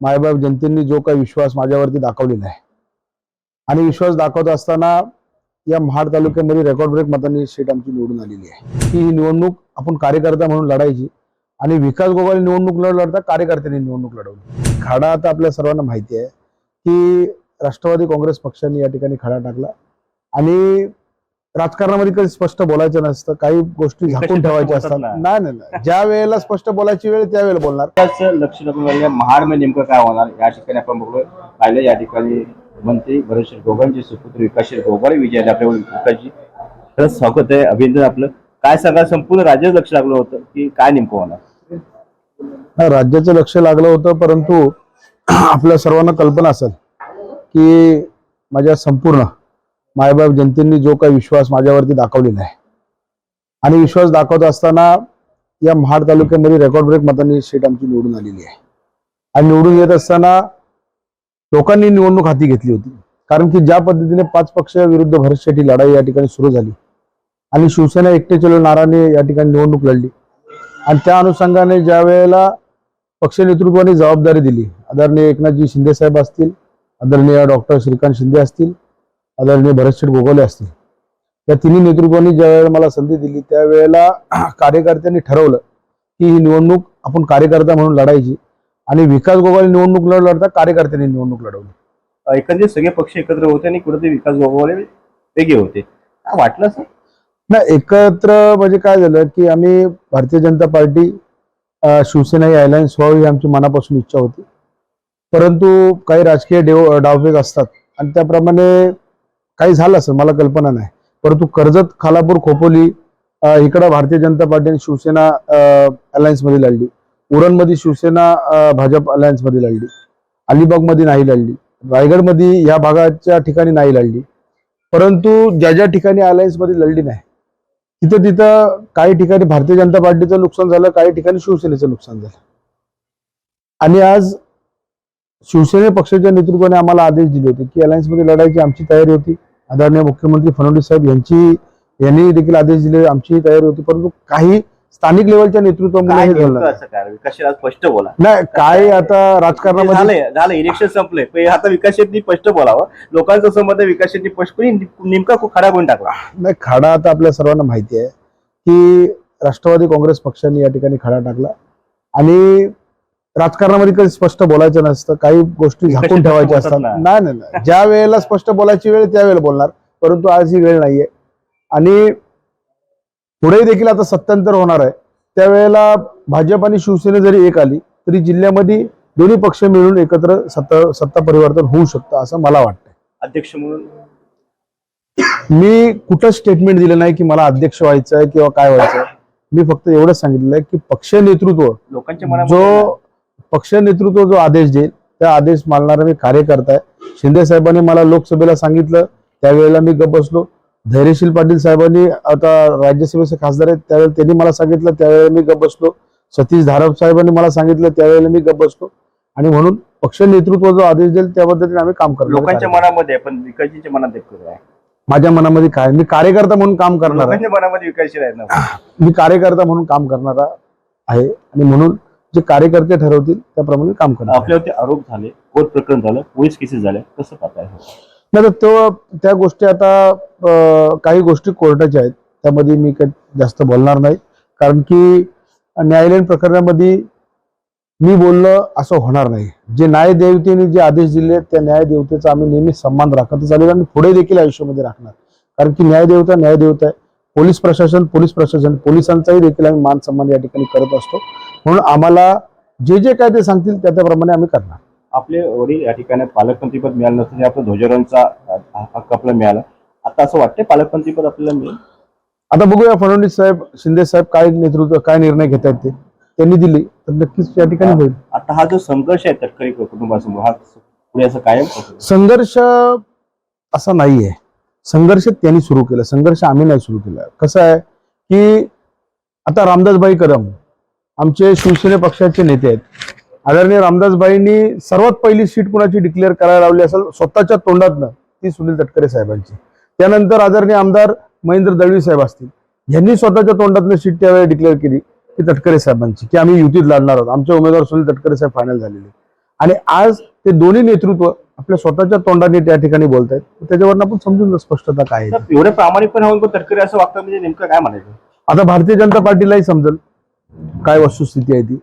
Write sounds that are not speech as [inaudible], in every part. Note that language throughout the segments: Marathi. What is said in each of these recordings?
मायबाप जनतेने जो काही विश्वास माझ्यावरती दाखवलेला आहे. आणि विश्वास दाखवत असताना या महाड तालुक्यामध्ये रेकॉर्ड ब्रेक मतांनी सीट आमची निवडून आलेली आहे. की ही निवडणूक आपण कार्यकर्ता म्हणून लढायची आणि विकास गोगाल निवडणूक लढता कार्यकर्त्यांनी निवडणूक लढवली. खाडा आता आपल्या सर्वांना माहिती आहे की राष्ट्रवादी काँग्रेस पक्षाने या ठिकाणी खाडा टाकला आणि राजकारणामध्ये कधी स्पष्ट बोलायचं नसतं काही गोष्टी झाकून ठेवायच्या असतात. नाही नाही नाही. ज्या वेळेला स्पष्ट बोलायची वेळ त्यावेळेला बोलणार. त्याच लक्ष लागून राहिलं महाडमध्ये नेमकं काय होणार? या ठिकाणी आपण बघलो पाहिलं या ठिकाणी मंत्री भरतशीर गोगांचे सुपुत्र विकासशील गोगाळे विजय विकासजी. खरंच स्वागत आहे अभिनंदन आपलं. काय सांगा संपूर्ण राज्यात लक्ष लागलं होतं की काय नेमकं होणार? राज्याचं लक्ष लागलं होतं परंतु आपल्या सर्वांना कल्पना असेल की माझ्या संपूर्ण मायबाप जनतेने जो काही विश्वास माझ्यावरती दाखवलेला आहे. आणि विश्वास दाखवत असताना या महाड तालुक्यामध्ये रेकॉर्ड ब्रेक मतांनी सीट आमची निवडून आलेली आहे. आणि निवडून येत असताना लोकांनी निवडणूक हाती घेतली होती. कारण की ज्या पद्धतीने पाच पक्ष विरुद्ध लढाई या ठिकाणी सुरू झाली. आणि शिवसेना एकटे चलो नाराने या ठिकाणी निवडणूक लढली. आणि त्या अनुषंगाने ज्या वेळेला पक्ष नेतृत्वाने जबाबदारी दिली. आदरणीय एकनाथजी शिंदे साहेब असतील आदरणीय डॉक्टर श्रीकांत शिंदे असतील आदरणीय भरतशेठ गोगोले असतील. या तिन्ही नेतृत्वाने ज्या वेळेला मला संधी दिली त्यावेळेला [clears throat] कार्यकर्त्यांनी ठरवलं की ही निवडणूक आपण कार्यकर्ता म्हणून लढायची आणि विकास गोगाल निवडणूक न लढता कार्यकर्त्यांनी निवडणूक लढवली. एकंदरीत सगळे पक्ष एकत्र होते आणि कुठेतरी विकास गोगावले वेगळे होते. काय वाटलं असं? नाही एकत्र म्हणजे काय झालं की आम्ही भारतीय जनता पार्टी शिवसेना ही अलायन्स व्हावी ही आमची मनापासून इच्छा होती. परंतु काही राजकीय डेव डावपेच असतात आणि त्याप्रमाणे काही झालं असं मला कल्पना नाही. परंतु कर्जत खालापूर खोपोली इकडं भारतीय जनता पार्टी आणि शिवसेना अलायन्समध्ये लढली. उरणमध्ये शिवसेना भाजप अलायन्समध्ये लढली. अलिबागमध्ये नाही लढली. रायगडमध्ये या भागाच्या ठिकाणी नाही लढली. परंतु ज्या ज्या ठिकाणी अलायन्समध्ये लढली नाही तिथं तिथं काही ठिकाणी भारतीय जनता पार्टीचं नुकसान झालं काही ठिकाणी शिवसेनेचं नुकसान झालं. आणि आज शिवसेने पक्षाच्या नेतृत्वाने आम्हाला आदेश दिले होते की अलायन्समध्ये लढायची आमची तयारी होती. आदरणीय मुख्यमंत्री फडणवीस साहेब यांची यांनी देखील आदेश दिले आमची तयारी होती परंतु काही स्थानिक लेवलच्या नेतृत्वामुळे हे झालं विकासशील स्पष्ट बोला. नाही काय आता राजकारणामध्ये झालंय झालं इलेक्शन संपलंय. आता विकास शेट्टी स्पष्ट बोलावं. लोकांचं संबंध विकास शेट्टी स्पष्ट नेमका खडा कोण टाकला. नाही खाडा आता आपल्या सर्वांना माहिती आहे की राष्ट्रवादी काँग्रेस पक्षाने या ठिकाणी खाडा टाकला. आणि राजकारणामध्ये कधी स्पष्ट बोलायचं नसतं काही गोष्टी झाकून ठेवायच्या असतात. नाही नाही ज्या वेळेला स्पष्ट बोलायची वेळ त्यावेळेला बोलणार. परंतु आज ही वेळ नाहीये. आणि पुढे देखील आता सत्तांतर होणार आहे. त्यावेळेला भाजप आणि शिवसेना जरी एक आली तरी जिल्ह्यामध्ये दोन्ही पक्ष मिळून एकत्र सत्ता सत्ता परिवर्तन होऊ शकतं असं मला वाटतं अध्यक्ष म्हणून? मी कुठं स्टेटमेंट दिलं नाही की मला अध्यक्ष व्हायचं आहे किंवा काय व्हायचं आहे मी फक्त एवढंच सांगितलेलं आहे की पक्ष नेतृत्व लोकांच्या जो पक्ष नेतृत्व जो आदेश देईल त्या आदेश मानणारा मी कार्यकर्ता आहे. शिंदे साहेबांनी मला लोकसभेला सांगितलं त्यावेळेला मी गप बसलो. धैर्यशील पाटील साहेबांनी आता राज्यसभेचे खासदार आहेत त्यावेळेला त्यांनी मला सांगितलं त्यावेळेला मी गप बसलो. सतीश धारप साहेबांनी मला सांगितलं त्यावेळेला मी गप बसलो. आणि म्हणून पक्ष नेतृत्व जो आदेश देईल त्या पद्धतीने आम्ही काम करतो लोकांच्या मनामध्ये पण विकासजीच्या मनात माझ्या मनामध्ये काय? मी कार्यकर्ता म्हणून काम करणार मनामध्ये विकासशील आहे मी कार्यकर्ता म्हणून काम करणारा आहे. आणि म्हणून जे कार्यकर्ते ठरवतील त्याप्रमाणे काम करणार. आपल्यावरती आरोप झाले कोर्ट प्रकरण झालं पोलीस केसेस झाले कसं पाहताय? नाही तर तो त्या गोष्टी आता काही गोष्टी कोर्टाच्या आहेत. त्यामध्ये मी काही जास्त बोलणार नाही. कारण की न्यायालयीन प्रकरणामध्ये मी बोललं असं होणार नाही. जे न्यायदेवतेने जे आदेश दिले त्या न्यायदेवतेचा आम्ही नेहमी सन्मान राखतच आलेलो आणि पुढे देखील आयुष्यामध्ये राखणार. कारण की न्यायदेवता न्यायदेवता आहे. पोलीस प्रशासन पोलीस प्रशासन पोलिसांचाही देखील आम्ही मान सन्मान या ठिकाणी करत असतो. म्हणून आम्हाला जे जे काय ते सांगतील त्या त्याप्रमाणे आम्ही करणार. आपले वडील या ठिकाणी पालकमंत्रीपद मिळालं नसतं ते आपलं ध्वजारोहणचा हक्क आपल्याला मिळाला. आता असं वाटतंय पालकमंत्रीपद आपल्याला मिळेल? आता बघूया फडणवीस साहेब शिंदे साहेब काय नेतृत्व काय निर्णय घेत आहेत ते. त्यांनी दिली तर नक्कीच या ठिकाणी होईल. आता हा जो संघर्ष आहे तटकरी कुटुंबासमोर हा पुढे असं कायम. संघर्ष असा नाहीये. संघर्ष त्यांनी सुरू केला संघर्ष आम्ही नाही सुरू केला. कसं आहे की आता रामदासबाई कदम आमचे शिवसेने पक्षाचे नेते आहेत. आदरणीय रामदासबाईंनी सर्वात पहिली सीट कुणाची डिक्लेअर करायला लावली असेल स्वतःच्या तोंडातनं ती सुनील तटकरे साहेबांची. त्यानंतर आदरणीय आमदार महेंद्र दळवी साहेब असतील. यांनी स्वतःच्या तोंडातनं सीट त्यावेळी डिक्लेअर केली की तटकरे साहेबांची की आम्ही युतीत लढणार आहोत. आमचे उमेदवार सुनील तटकरे साहेब फायनल झालेले आणि आज ते दोन्ही नेतृत्व आपल्या स्वतःच्या तोंडाने त्या ठिकाणी बोलत आहेत त्याच्यावरनं आपण समजून स्पष्टता काय एवढे प्रामाणिकपणे तटकरे असं वागतं म्हणजे नेमकं काय म्हणायचं? आता भारतीय जनता पार्टीलाही समजेल. काय वस्तुस्थिती आहे ती?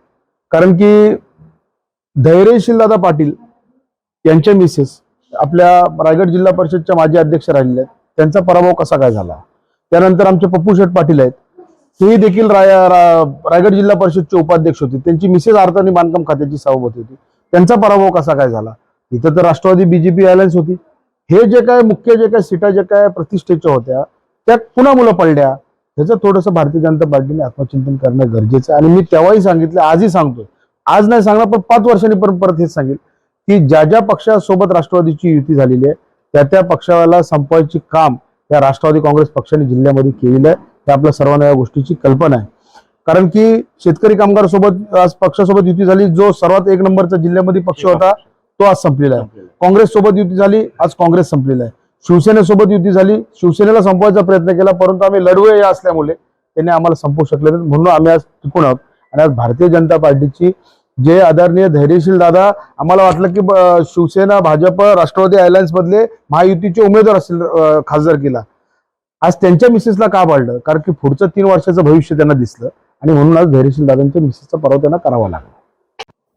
कारण की धैर्यशील दादा पाटील यांच्या मिसेस आपल्या रायगड जिल्हा परिषदच्या माजी अध्यक्ष राहिलेल्या आहेत. त्यांचा पराभव कसा काय झाला? त्यानंतर आमचे पप्पू शेठ पाटील आहेत. तेही देखील राय रायगड जिल्हा परिषदचे उपाध्यक्ष होते. त्यांची मिसेस अर्थाने बांधकाम खात्याची सभापती होती. त्यांचा पराभव कसा काय झाला? इथं तर राष्ट्रवादी बीजेपी अलायन्स होती. हे जे काय मुख्य जे काय सीटा जे काय प्रतिष्ठेच्या होत्या त्या पुन्हा मुलं पडल्या. ह्याचं थोडंसं भारतीय जनता पार्टीने आत्मचिंतन करणं गरजेचं आहे. आणि मी तेव्हाही सांगितलं आजही सांगतोय. आज नाही सांगणार पण पाच वर्षांनी परत परत हेच सांगेल की ज्या ज्या पक्षासोबत राष्ट्रवादीची युती झालेली आहे त्या त्या पक्षाला संपवायची काम या राष्ट्रवादी काँग्रेस पक्षाने जिल्ह्यामध्ये केलेलं आहे. हे आपल्या सर्वांना या गोष्टीची कल्पना आहे. कारण की शेतकरी कामगार सोबत आज पक्षासोबत युती झाली जो सर्वात एक नंबरचा जिल्ह्यामध्ये पक्ष होता तो आज संपलेला आहे. काँग्रेस सोबत युती झाली आज काँग्रेस संपलेला आहे. शिवसेनेसोबत युती झाली शिवसेनेला संपवायचा प्रयत्न केला परंतु आम्ही लढवे या असल्यामुळे त्यांनी आम्हाला संपवू शकले नाही म्हणून आम्ही आज टिकून आहोत. आणि आज भारतीय जनता पार्टीची जे आदरणीय धैर्यशील दादा आम्हाला वाटलं की शिवसेना भाजप राष्ट्रवादी अलायन्स मधले महायुतीचे उमेदवार असतील खासदार केला. आज त्यांच्या मिसेसला का पाडलं कारण की पुढचं तीन वर्षाचं भविष्य त्यांना दिसलं. आणि म्हणून आज धैर्यशील दादांच्या मिसेसचा पराव त्यांना करावा लागला.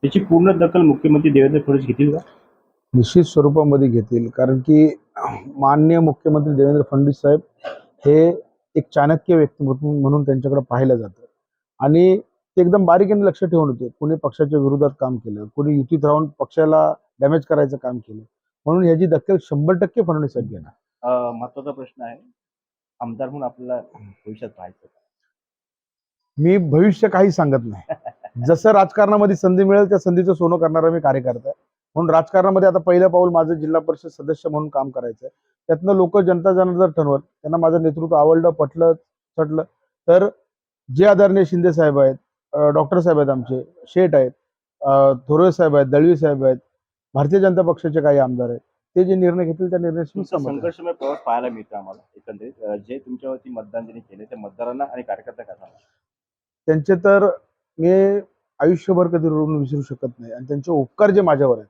त्याची पूर्ण दखल मुख्यमंत्री देवेंद्र फडणवीस घेतील का? निश्चित स्वरूपामध्ये घेतील. कारण की माननीय मुख्यमंत्री देवेंद्र फडणवीस साहेब हे एक चाणक्य व्यक्तिमत्व म्हणून त्यांच्याकडे पाहिलं जातं. आणि ते एकदम बारीकीने लक्ष ठेवून होते. कोणी पक्षाच्या विरोधात काम केलं कोणी युतीत राहून पक्षाला डॅमेज करायचं काम केलं. म्हणून ह्याची दखल शंभर टक्के फडणवीस साहेब घेणार. महत्त्वाचा प्रश्न आहे. आमदार म्हणून आपल्याला भविष्यात पाहायचं? मी भविष्य काही सांगत नाही. [laughs] जसं राजकारणामध्ये संधी मिळेल त्या संधीचं सोनं करणारा मी कार्यकर्ता आहे. म्हणून राजकारणामध्ये आता पहिलं पाऊल माझं जिल्हा परिषद सदस्य म्हणून काम करायचं आहे त्यातनं लोक जनता जनार्दन ठरवल त्यांना माझं नेतृत्व आवडलं पटलं चटलं तर जे आदरणीय शिंदे साहेब आहेत डॉक्टर साहेब आहेत आमचे शेठ आहेत थोरवे साहेब आहेत दळवी साहेब आहेत भारतीय जनता पक्षाचे काही आमदार आहेत ते जे निर्णय घेतील त्या आहे. संघर्षमय प्रवास पाहायला मिळतो आम्हाला एकंदरीत. जे तुमच्यावरती मतदान ज्यांनी केले त्या मतदारांना आणि कार्यकर्ता काय सांगा त्यांचे तर मी आयुष्यभर कधी ऋण विसरू शकत नाही आणि त्यांचे उपकार जे माझ्यावर आहेत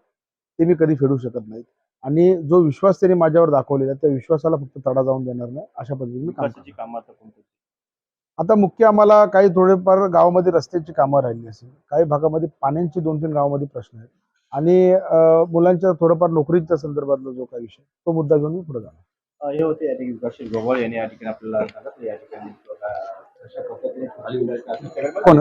ते मी कधी फेडू शकत नाहीत. आणि जो विश्वास त्यांनी माझ्यावर दाखवलेला त्या विश्वासाला फक्त तडा जाऊन देणार नाही अशा पद्धतीने काम आता मुख्य आम्हाला काही थोडेफार गावामध्ये रस्त्याची कामं राहिली असेल. काही भागामध्ये पाण्याची दोन तीन गावामध्ये प्रश्न आहेत. आणि मुलांच्या थोडंफार नोकरीच्या संदर्भातला जो काही विषय तो मुद्दा घेऊन मी पुढे जाणार. हे होते या ठिकाणी गोवाळ यांनी या ठिकाणी आपल्याला या ठिकाणी? कोण?